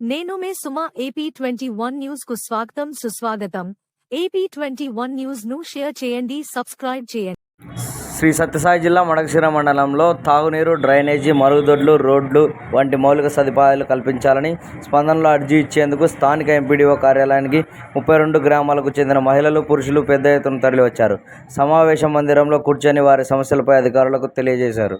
నేను మే Suma AP twenty one న్యూస్కు స్వాగతం సుస్వాగతం. ఏపీ ట్వంటీ వన్ న్యూస్ను షేర్ చేయండి సబ్స్క్రైబ్ చేయండి. శ్రీ సత్యసాయి జిల్లా మడకశిర మండలంలో తాగునీరు డ్రైనేజీ మరుగుదొడ్లు రోడ్లు వంటి మౌలిక సదుపాయాలు కల్పించాలని స్పందనలో అర్జీ ఇచ్చేందుకు స్థానిక ఎంపీడీఓ కార్యాలయానికి ముప్పై రెండు గ్రామాలకు చెందిన మహిళలు పురుషులు పెద్ద ఎత్తున తరలివచ్చారు. సమావేశ మందిరంలో కూర్చొని వారి సమస్యలపై అధికారులకు తెలియజేశారు.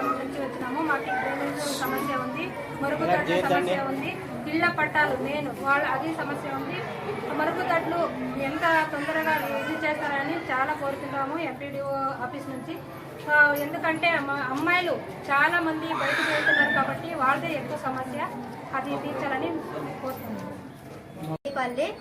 గ్రామం నుంచి వచ్చినాము మాకు డ్రైనేజ్ సమస్య ఉంది. మరుగుదొడ్ల సమస్య ఉంది. ఇళ్ళ పట్టాలు నేను వాళ్ళ అది సమస్య ఉంది. మరుగుదొడ్లు ఎంత తొందరగా ఇది చేస్తారని చాలా కోరుతున్నాము ఎంపీడీఓ ఆఫీస్ నుంచి. ఎందుకంటే అమ్మాయిలు చాలా మంది బయటకు వెళ్తున్నారు కాబట్టి వాళ్ళదే ఎక్కువ సమస్య. అది తీర్చాలని కోరుతున్నాము. పల్లి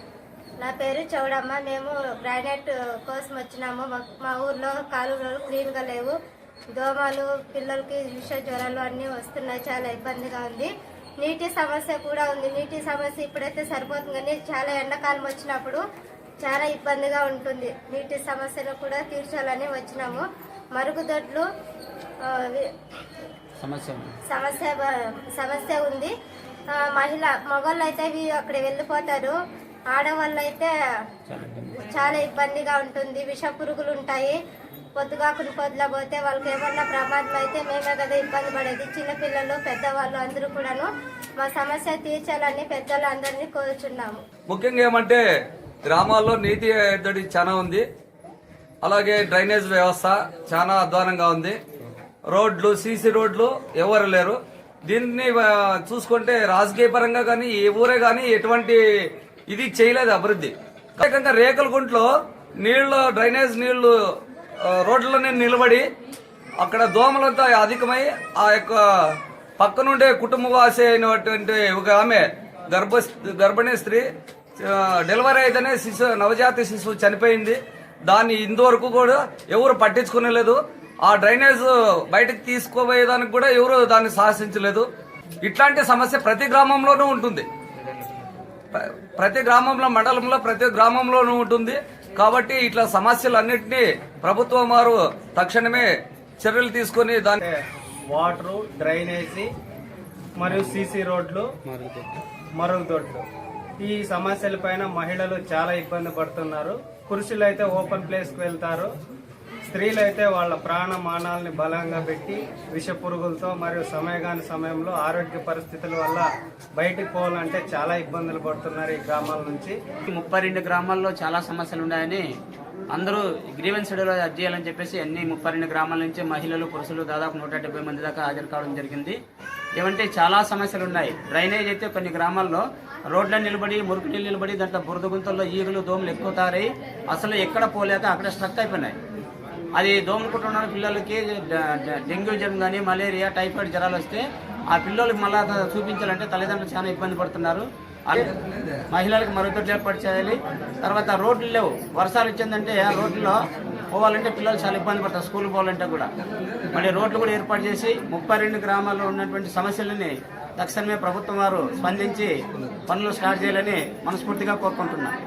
నా పేరు చౌడమ్మ. మేము గ్రానైట్ కోసం వచ్చినాము మా- మా ఊర్లో కాలువలు క్లీన్గా లేవు. దోమలు పిల్లలకి విష జ్వరాలు అన్నీ వస్తున్నాయి. చాలా ఇబ్బందిగా ఉంది. నీటి సమస్య కూడా ఉంది. నీటి సమస్య ఇప్పుడైతే సరిపోతుంది కానీ చాలా ఎండాకాలం వచ్చినప్పుడు చాలా ఇబ్బందిగా ఉంటుంది. నీటి సమస్యను కూడా తీర్చాలని వచ్చినాము. మరుగుదొడ్లు సమస్య బ- సమస్య ఉంది. మహిళ మగవాళ్ళు అయితే అక్కడ వెళ్ళిపోతారు. ఆడవాళ్ళు అయితే చాలా ఇబ్బందిగా ఉంటుంది. విష పురుగులు ఉంటాయి. పొద్దుగా పొద్దుల పోతే వాళ్ళకి ఏమన్నా ప్రమాదం అయితే మేమే కదా ఇబ్బంది పడేది. చిన్నపిల్లలు పెద్దవాళ్ళు అందరూ కూడాను మా సమస్య తీర్చాలని పెద్దలు అందరినీ కోరుచున్నాము. ముఖ్యంగా ఏమంటే గ్రామాల్లో నీటి ఎద్దడి చాలా ఉంది. అలాగే డ్రైనేజ్ వ్యవస్థ చాలా అధ్వానంగా ఉంది. రోడ్లు సీసీ రోడ్లు ఎవరు లేరు. దీన్ని చూసుకుంటే రాజకీయ పరంగా కానీ ఏ ఊరే కానీ ఎటువంటి ఇది చేయలేదు అభివృద్ధి. ప్రత్యేకంగా రేకుల గుంట్లో నీళ్ళు డ్రైనేజ్ నీళ్ళు ఆ, రోడ్లనే నిలబడి అక్కడ దోమలంతా అధికమై ఆ యొక్క పక్కనుండే కుటుంబవాసి అయినటువంటి ఒక ఆమె గర్భ గర్భిణీ స్త్రీ డెలివరీ అయితేనే శిశు నవజాత శిశువు చనిపోయింది. దాన్ని ఇంతవరకు కూడా ఎవరు పట్టించుకునేలేదు. ఆ డ్రైనేజ్ బయటకు తీసుకుపోయేదానికి కూడా ఎవరు దాన్ని సాహసించలేదు. ఇట్లాంటి సమస్య ప్రతి గ్రామంలోనూ ఉంటుంది. ప్రతి గ్రామంలో మండలంలో ప్రతి గ్రామంలోనూ ఉంటుంది. కాబట్టి ఇట్లా సమస్యలన్నింటినీ ప్రభుత్వం వారు తక్షణమే చర్యలు తీసుకొని దాన్ని వాటరు డ్రైనేజీ మరియు సీసీ రోడ్లు మరుగుదొడ్లు. ఈ సమస్యలపైన మహిళలు చాలా ఇబ్బంది పడుతున్నారు. పురుషులు అయితే ఓపెన్ ప్లేస్కి వెళ్తారు. స్త్రీలు అయితే వాళ్ళ ప్రాణ మానాలని బలంగా పెట్టి విష పురుగులతో మరియు సమయగాని సమయంలో ఆరోగ్య పరిస్థితుల వల్ల బయటికి పోవాలంటే చాలా ఇబ్బందులు పడుతున్నారు ఈ గ్రామాల నుంచి. ముప్పై రెండు గ్రామాల్లో చాలా సమస్యలు ఉన్నాయని అందరూ గ్రీవెన్స్ షెడ్యూల్ అర్జీ చేయాలని చెప్పేసి అన్ని ముప్పై రెండు గ్రామాల నుంచి మహిళలు పురుషులు దాదాపు నూట డెబ్బై మంది దాకా హాజరు కావడం జరిగింది. ఏమంటే చాలా సమస్యలు ఉన్నాయి. డ్రైనేజ్ అయితే కొన్ని గ్రామాల్లో రోడ్ల నిలబడి మురికి నీళ్ళు నిలబడి దాంట్లో బురద గుంతల్లో ఈగలు దోమలు ఎక్కువ తారాయి. అసలు ఎక్కడ పోలేక అక్కడ స్ట్రక్ అయిపోయినాయి. అది దోమలుకుంటున్న పిల్లలకి డెంగ్యూ జ్వరం కానీ మలేరియా టైఫాయిడ్ జ్వరాలు వస్తే ఆ పిల్లలకి మళ్ళా చూపించాలంటే తల్లిదండ్రులు చాలా ఇబ్బంది పడుతున్నారు. మహిళలకు మరుగుదొడ్లు ఏర్పాటు చేయాలి. తర్వాత రోడ్లు లేవు. వర్షాలు వచ్చిందంటే రోడ్లలో పోవాలంటే పిల్లలు చాలా ఇబ్బంది పడతారు. స్కూల్ పోవాలంటే కూడా. మళ్ళీ రోడ్లు కూడా ఏర్పాటు చేసి ముప్పై రెండు గ్రామాల్లో ఉన్నటువంటి సమస్యలని తక్షణమే ప్రభుత్వం వారు స్పందించి పనులు స్టార్ట్ చేయాలని మనస్ఫూర్తిగా కోరుకుంటున్నాను.